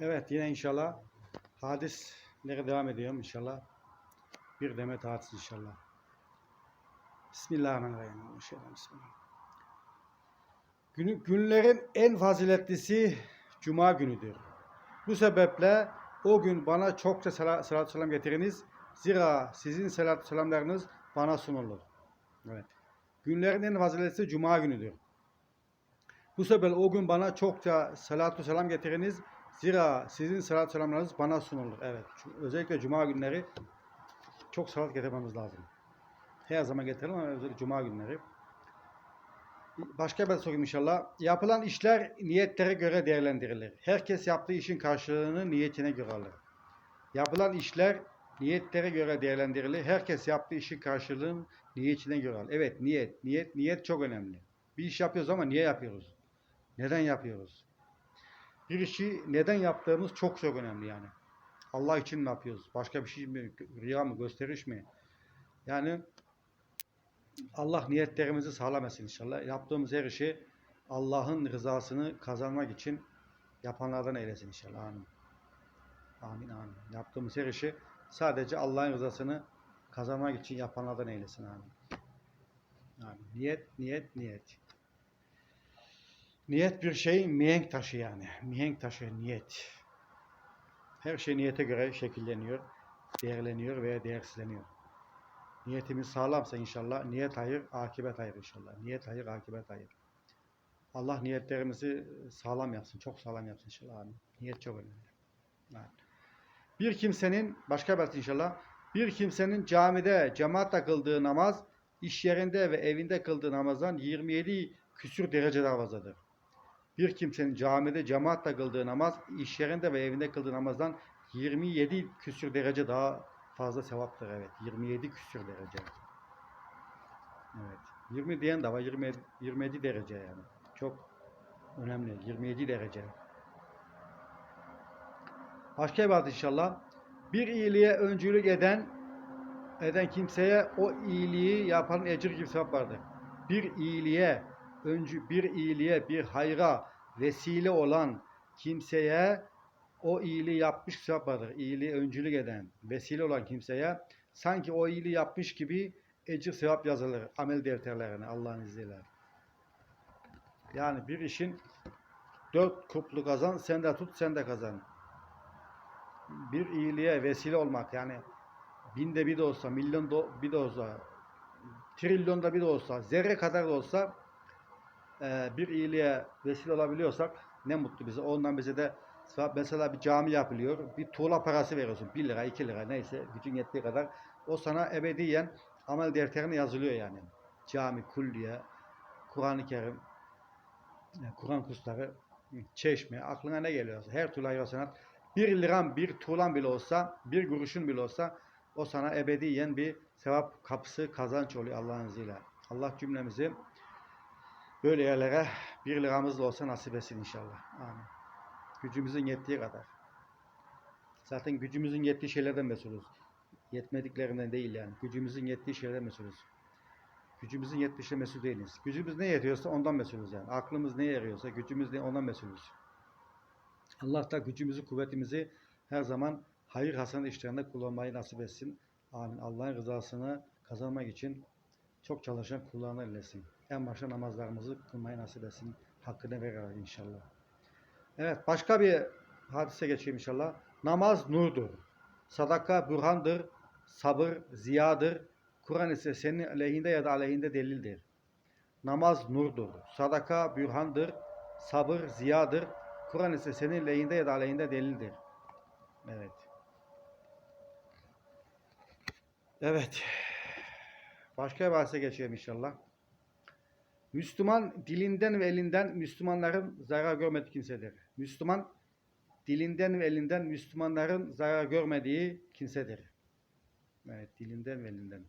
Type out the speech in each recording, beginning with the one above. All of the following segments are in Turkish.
Evet yine inşallah hadislere devam ediyorum inşallah. Bir demet hadis inşallah. Bismillahirrahmanirrahim. Şeyden Bismillah. Günü, günlerin en faziletlisi Cuma günüdür. Bu sebeple o gün bana çokça sala- salatü selam getiriniz. Zira sizin salatü selamlarınız bana sunulur. Evet. Günlerin en faziletlisi Cuma günüdür. Bu sebeple o gün bana çokça salatü selam getiriniz. Zira sizin salatü selamlarınız bana sunulur. Evet. Özellikle Cuma günleri çok salat getirmemiz lazım. Her zaman getirelim ama özellikle Cuma günleri. Başka bir sorayım inşallah. Yapılan işler niyetlere göre değerlendirilir. Herkes yaptığı işin karşılığını niyetine göre alır. Yapılan işler niyetlere göre değerlendirilir. Herkes yaptığı işin karşılığını niyetine göre alır. Evet niyet. Niyet, niyet çok önemli. Bir iş yapıyoruz ama niye yapıyoruz? Neden yapıyoruz? Bir işi neden yaptığımız çok çok önemli yani. Allah için mi yapıyoruz? Başka bir şey mi? Riya mı? Gösteriş mi? Yani Allah niyetlerimizi sağlam etsin inşallah. Yaptığımız her işi Allah'ın rızasını kazanmak için yapanlardan eylesin inşallah. Amin. Amin amin. Yaptığımız her işi sadece Allah'ın rızasını kazanmak için yapanlardan eylesin. Amin. Amin. Niyet, niyet, niyet. Niyet bir şey mihenk taşı yani. Mihenk taşı niyet. Her şey niyete göre şekilleniyor, değerleniyor veya değersizleniyor. Niyetimiz sağlamsa inşallah niyet hayır, akibet hayır inşallah. Niyet hayır, akibet hayır. Allah niyetlerimizi sağlam yapsın, çok sağlam yapsın inşallah. Niyet çok önemli. Amin. Bir kimsenin, başka bir inşallah, bir kimsenin camide cemaatle kıldığı namaz, iş yerinde ve evinde kıldığı namazdan 27 küsür derece daha fazladır. Bir kimsenin camide cemaatle kıldığı namaz, iş yerinde ve evinde kıldığı namazdan 27 küsür derece daha fazla sevaptır evet. 27 küsür derece. Evet. 20 diyen de var. 27, 27 derece yani. Çok önemli. 27 derece. Başka bir inşallah. Bir iyiliğe öncülük eden eden kimseye o iyiliği yapan ecir gibi sevap vardır. Bir iyiliğe öncü bir iyiliğe bir hayra vesile olan kimseye o iyiliği yapmış sevap vardır. İyiliği öncülük eden, vesile olan kimseye sanki o iyiliği yapmış gibi ecir sevap yazılır amel defterlerine Allah'ın izniyle. Yani bir işin dört kuplu kazan, sen de tut, sen de kazan. Bir iyiliğe vesile olmak yani binde bir de olsa, milyon da bir de olsa, trilyonda bir de olsa, zerre kadar da olsa e, bir iyiliğe vesile olabiliyorsak ne mutlu bize. Ondan bize de. Mesela bir cami yapılıyor. Bir tuğla parası veriyorsun. 1 lira, 2 lira neyse gücün yettiği kadar. O sana ebediyen amel defterine yazılıyor yani. Cami, kulliye, Kur'an-ı Kerim, Kur'an kursları, çeşme, aklına ne geliyorsa her türlü hayır sanat. Bir liram, bir tuğlan bile olsa, bir kuruşun bile olsa o sana ebediyen bir sevap kapısı kazanç oluyor Allah'ın izniyle. Allah cümlemizi böyle yerlere bir liramız da olsa nasip etsin inşallah. Amin. Gücümüzün yettiği kadar. Zaten gücümüzün yettiği şeylerden mesulüz. Yetmediklerinden değil yani. Gücümüzün yettiği şeylerden mesulüz. Gücümüzün yettiği şey mesul değiliz. Gücümüz ne yetiyorsa ondan mesulüz yani. Aklımız neye yarıyorsa gücümüz ne ondan mesulüz. Allah da gücümüzü, kuvvetimizi her zaman hayır hasan işlerinde kullanmayı nasip etsin. Amin. Allah'ın rızasını kazanmak için çok çalışan kullarına eylesin. En başta namazlarımızı kılmayı nasip etsin. Hakkını verir inşallah. Evet başka bir hadise geçeyim inşallah. Namaz nurdur. Sadaka burhandır. Sabır ziyadır. Kur'an ise senin aleyhinde ya da aleyhinde delildir. Namaz nurdur. Sadaka bürhandır. Sabır ziyadır. Kur'an ise senin lehinde ya da aleyhinde delildir. Evet. Evet. Başka bir bahse geçelim inşallah. Müslüman dilinden ve elinden Müslümanların zarar görmediği kimsedir. Müslüman dilinden ve elinden Müslümanların zarar görmediği kimsedir. Evet, dilinden ve elinden.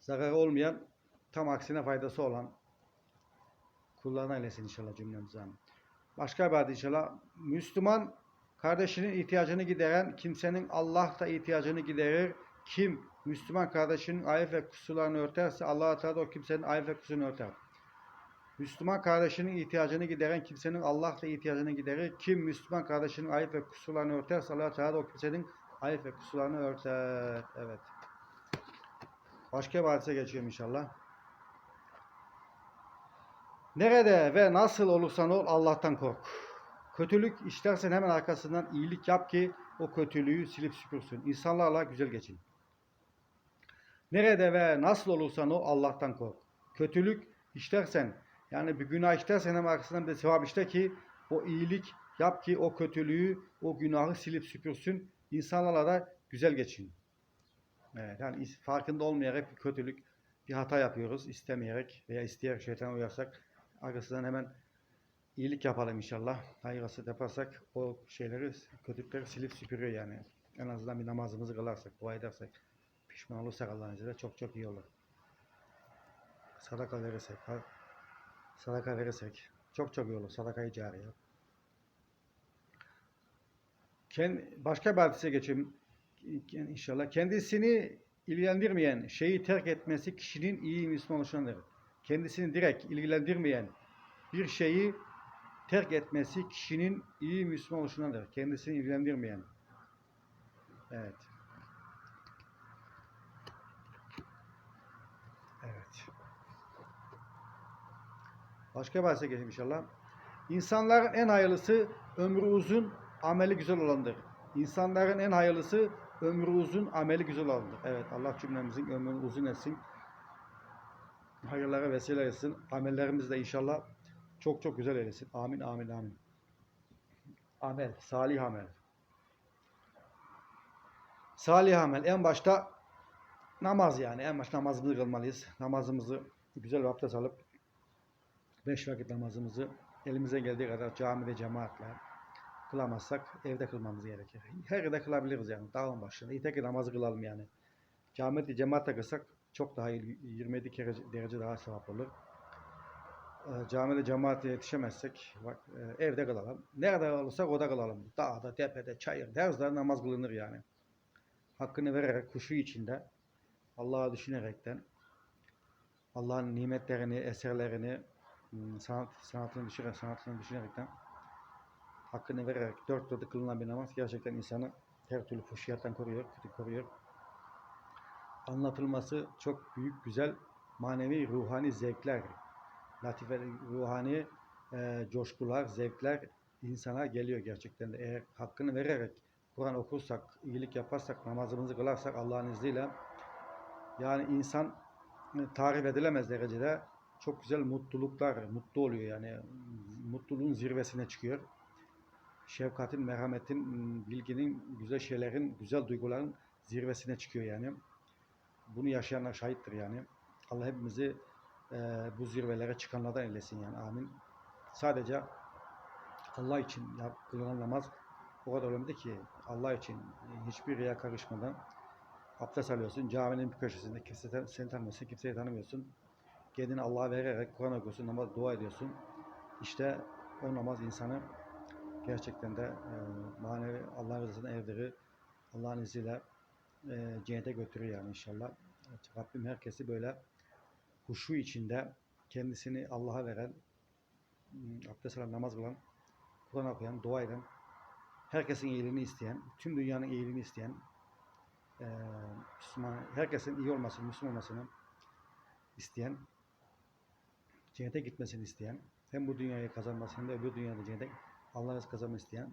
Zararı olmayan, tam aksine faydası olan kullarına eylesin inşallah cümlemize. Amin. Başka bir hadis inşallah. Müslüman kardeşinin ihtiyacını gideren kimsenin Allah da ihtiyacını giderir. Kim Müslüman kardeşinin ayıp ve kusurlarını örterse Allah Teala o kimsenin ayıp ve kusurunu örter. Müslüman kardeşinin ihtiyacını gideren kimsenin Allah da ihtiyacını giderir. Kim Müslüman kardeşinin ayıp ve kusurlarını örterse Allah Teala o kimsenin ayıp ve kusurlarını örter. Evet. Başka bir hadise geçiyorum inşallah. Nerede ve nasıl olursan ol Allah'tan kork. Kötülük işlersen hemen arkasından iyilik yap ki o kötülüğü silip süpürsün. İnsanlarla güzel geçin. Nerede ve nasıl olursan ol Allah'tan kork. Kötülük işlersen yani bir günah işlersen hemen arkasından bir de sevap işte ki o iyilik yap ki o kötülüğü, o günahı silip süpürsün. İnsanlarla da güzel geçin. Evet, yani farkında olmayarak bir kötülük, bir hata yapıyoruz istemeyerek veya isteyerek şeytana uyarsak arkasından hemen iyilik yapalım inşallah. Hayır haset yaparsak o şeyleri, kötülükleri silip süpürüyor yani. En azından bir namazımızı kılarsak, dua edersek, pişman olursak Allah'ın izniyle çok çok iyi olur. Sadaka verirsek, sadaka verirsek çok çok iyi olur. Sadakayı cariye. Ken, başka bir hadise geçeyim inşallah. Kendisini ilgilendirmeyen şeyi terk etmesi kişinin iyi Müslüman oluşundandır. Kendisini direkt ilgilendirmeyen bir şeyi terk etmesi kişinin iyi Müslüman oluşundandır. Kendisini ilgilendirmeyen. Evet. Başka bir hadise geçelim inşallah. İnsanların en hayırlısı ömrü uzun, ameli güzel olandır. İnsanların en hayırlısı ömrü uzun, ameli güzel olandır. Evet Allah cümlemizin ömrünü uzun etsin. Hayırlara vesile etsin. Amellerimiz de inşallah çok çok güzel eylesin. Amin, amin, amin. Amel, salih amel. Salih amel. En başta namaz yani. En başta namazımızı kılmalıyız. Namazımızı güzel bir abdest alıp beş vakit namazımızı elimize geldiği kadar camide cemaatle kılamazsak evde kılmamız gerekir. Her yerde kılabiliriz yani dağın başında. Yeter ki namazı kılalım yani. Camide cemaatle kılsak çok daha iyi, 27 kere derece daha sevap olur. Ee, Camide cemaate yetişemezsek bak, e, evde kılalım. Nerede olursak orada kılalım. Dağda, tepede, çayır, her zaman namaz kılınır yani. Hakkını vererek, kuşu içinde, Allah'ı düşünerekten, Allah'ın nimetlerini, eserlerini, hmm, sanat, sanatını düşünerek, sanatını düşünerekten hakkını vererek dört dörtte kılınan bir namaz gerçekten insanı her türlü fuhşiyattan koruyor, kötü koruyor. Anlatılması çok büyük, güzel, manevi, ruhani zevkler, latife, ruhani e, coşkular, zevkler insana geliyor gerçekten de. Eğer hakkını vererek Kur'an okursak, iyilik yaparsak, namazımızı kılarsak Allah'ın izniyle yani insan e, tarif edilemez derecede çok güzel mutluluklar, mutlu oluyor yani. Mutluluğun zirvesine çıkıyor şefkatin, merhametin, bilginin, güzel şeylerin, güzel duyguların zirvesine çıkıyor yani. Bunu yaşayanlar şahittir yani. Allah hepimizi e, bu zirvelere çıkanlardan eylesin yani. Amin. Sadece Allah için kılınan namaz o kadar önemli ki Allah için hiçbir riya karışmadan abdest alıyorsun. Caminin bir köşesinde kimse seni tanımıyorsun, kimseyi tanımıyorsun. Kendini Allah'a vererek Kur'an okuyorsun, namaz dua ediyorsun. İşte o namaz insanı gerçekten de e, manevi Allah'ın rızasına erdirir. Allah'ın izniyle e, cennete götürür yani inşallah. Rabbim herkesi böyle huşu içinde kendisini Allah'a veren, m, abdest alan, namaz kılan, Kur'an okuyan, dua eden, herkesin iyiliğini isteyen, tüm dünyanın iyiliğini isteyen, e, Müslüman, herkesin iyi olmasını, Müslüman olmasını isteyen, cennete gitmesini isteyen, hem bu dünyayı kazanmasını hem de öbür dünyada cennete Allah rızkı kazanmak isteyen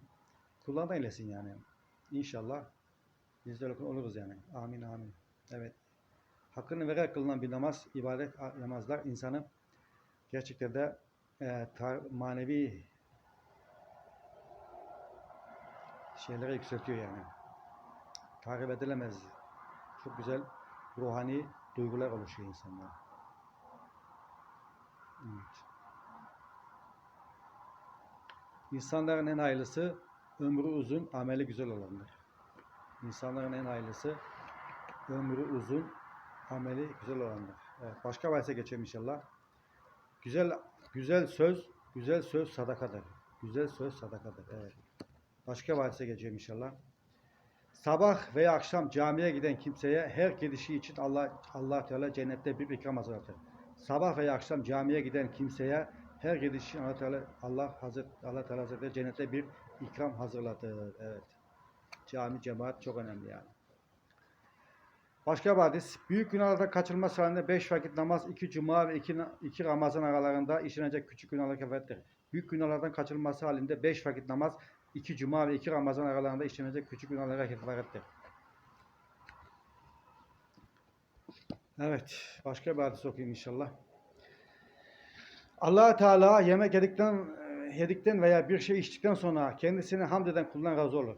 kullardan eylesin yani. İnşallah biz de oluruz yani. Amin amin. Evet. Hakkını vererek kılınan bir namaz, ibadet namazlar insanı gerçekten de e, tar- manevi şeylere yükseltiyor yani. Tarif edilemez. Çok güzel ruhani duygular oluşuyor insanda. Evet. İnsanların en hayırlısı ömrü uzun, ameli güzel olandır. İnsanların en hayırlısı ömrü uzun, ameli güzel olandır. Evet, başka bahse geçelim inşallah. Güzel güzel söz, güzel söz sadakadır. Güzel söz sadakadır. Evet. Başka bahse geçelim inşallah. Sabah veya akşam camiye giden kimseye her gidişi için Allah Allah Teala cennette bir ikram hazırlatır. Sabah veya akşam camiye giden kimseye her gidişin Allah Teala Allah Hazret Allah Teala Hazretleri cennette bir ikram hazırladı. Evet. Cami cemaat çok önemli yani. Başka bir hadis. Büyük günahlardan kaçılması halinde 5 vakit namaz, 2 cuma ve 2, 2 Ramazan aralarında işlenecek küçük günahlar kefarettir. Büyük günahlardan kaçılması halinde 5 vakit namaz, 2 cuma ve 2 Ramazan aralarında işlenecek küçük günahlara kefarettir. Evet. Başka bir hadis okuyayım inşallah. allah Teala yemek yedikten, yedikten veya bir şey içtikten sonra kendisine hamd eden kuldan razı olur.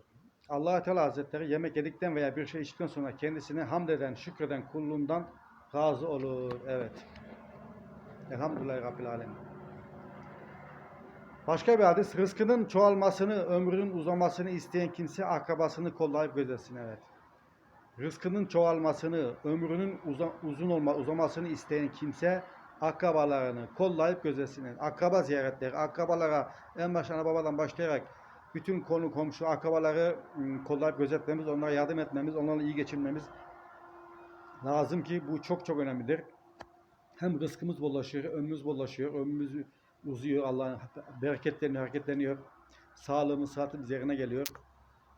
allah Teala Hazretleri yemek yedikten veya bir şey içtikten sonra kendisine hamd eden, şükreden kulluğundan razı olur. Evet. Elhamdülillahi Rabbil Alemin. Başka bir hadis. Rızkının çoğalmasını, ömrünün uzamasını isteyen kimse akrabasını kollayıp gözetsin. Evet. Rızkının çoğalmasını, ömrünün uza- uzun olma, uzamasını isteyen kimse akrabalarını kollayıp gözetsin. Yani Akraba ziyaretleri, akrabalara en ana babadan başlayarak bütün konu komşu akrabaları kollayıp gözetmemiz, onlara yardım etmemiz, onlarla iyi geçinmemiz lazım ki bu çok çok önemlidir. Hem rızkımız bollaşıyor, ömrümüz bollaşıyor, ömrümüz uzuyor, Allah'ın bereketleniyor, hareketleniyor. Sağlığımız, sıhhatimiz yerine geliyor.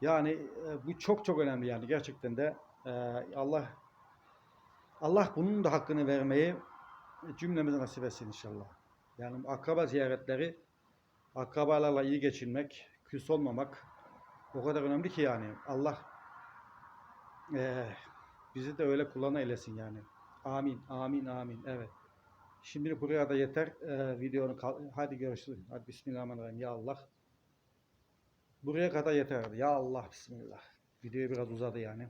Yani e, bu çok çok önemli yani gerçekten de e, Allah Allah bunun da hakkını vermeyi cümlemize nasip etsin inşallah. Yani akraba ziyaretleri, akrabalarla iyi geçinmek, küs olmamak o kadar önemli ki yani Allah e, bizi de öyle kullanı eylesin yani. Amin, amin, amin. Evet. Şimdi buraya da yeter. E, videonun kal- hadi görüşürüz. Hadi Bismillahirrahmanirrahim. Ya Allah. Buraya kadar yeter. Ya Allah Bismillah. Video biraz uzadı yani.